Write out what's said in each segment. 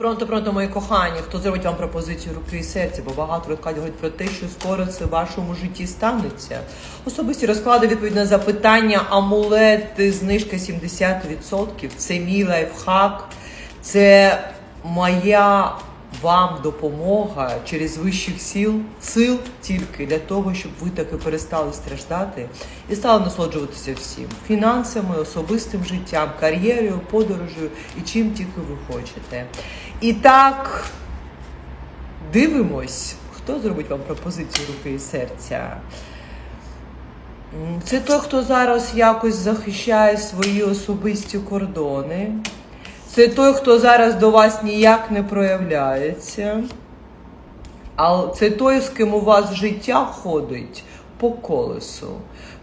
Пронто, пронто, мої кохані, хто зробить вам пропозицію руки і серця, бо багато розкладів про те, що скоро це в вашому житті станеться. Особисті розклади відповідь на запитання, амулети, знижка 70%. Це мій лайфхак, це моя вам допомога через вищих сил, сил тільки для того, щоб ви таки перестали страждати і стали насолоджуватися всім фінансами, особистим життям, кар'єрою, подорожею і чим тільки ви хочете. І так дивимось, хто зробить вам пропозицію руки і серця. Це той, хто зараз якось захищає свої особисті кордони. Це той, хто зараз до вас ніяк не проявляється. А це той, з ким у вас життя ходить по колесу.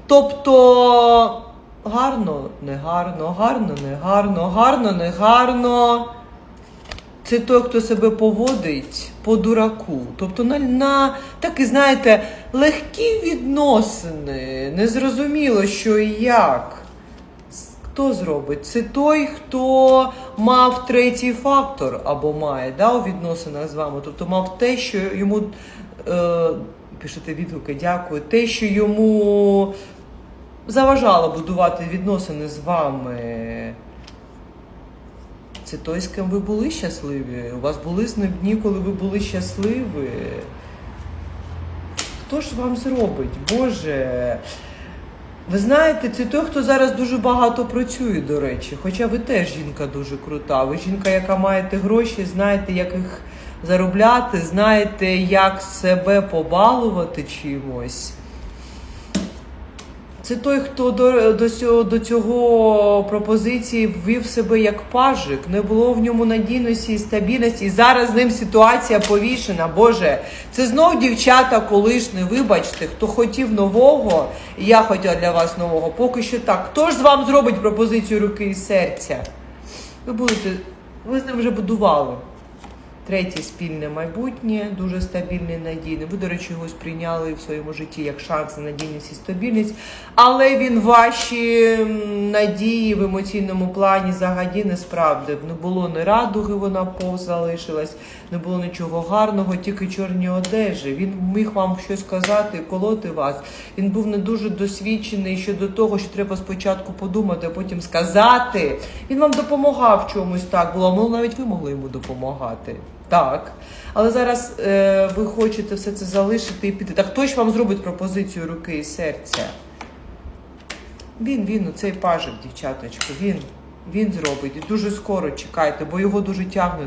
Тобто гарно, не гарно, гарно, не гарно, гарно, не гарно. Це той, хто себе поводить по дураку. Тобто на, на такі, знаєте, легкі відносини. Незрозуміло, що і як. Хто зробить? Це той, хто мав третій фактор або має да, у відносинах з вами. Тобто мав те, що йому е, пишете відгуки, дякую. Те, що йому заважало будувати відносини з вами. Це той, з ким ви були щасливі. У вас були з ним дні, коли ви були щасливі. Хто ж вам зробить? Боже. Ви знаєте, це той, хто зараз дуже багато працює, до речі. Хоча ви теж жінка дуже крута. Ви жінка, яка маєте гроші, знаєте, як їх заробляти, знаєте, як себе побалувати чимось. Це той, хто до, до, цього, до цього пропозиції ввів себе як пажик, не було в ньому надійності і стабільності. І зараз з ним ситуація повішена. Боже, це знов дівчата колишні, вибачте, хто хотів нового, і я хотіла для вас нового. Поки що так. Хто ж з вам зробить пропозицію руки і серця? Ви будете, ви з ним вже будували. Третє спільне майбутнє, дуже стабільне і надійне. Ви, до речі, його сприйняли в своєму житті як шанс на надійність і стабільність, але він ваші надії в емоційному плані взагалі не справдив. Не було ні радуги, вона повз залишилась, не було нічого гарного, тільки чорні одежі. Він міг вам щось сказати, колоти вас. Він був не дуже досвідчений щодо того, що треба спочатку подумати, а потім сказати. Він вам допомагав чомусь так було. Ну навіть ви могли йому допомагати. Так. Але зараз е, ви хочете все це залишити і піти. Так хто ж вам зробить пропозицію руки і серця? Він, він, оцей пажик, дівчаточко, він, він зробить. І дуже скоро чекайте, бо його дуже тягне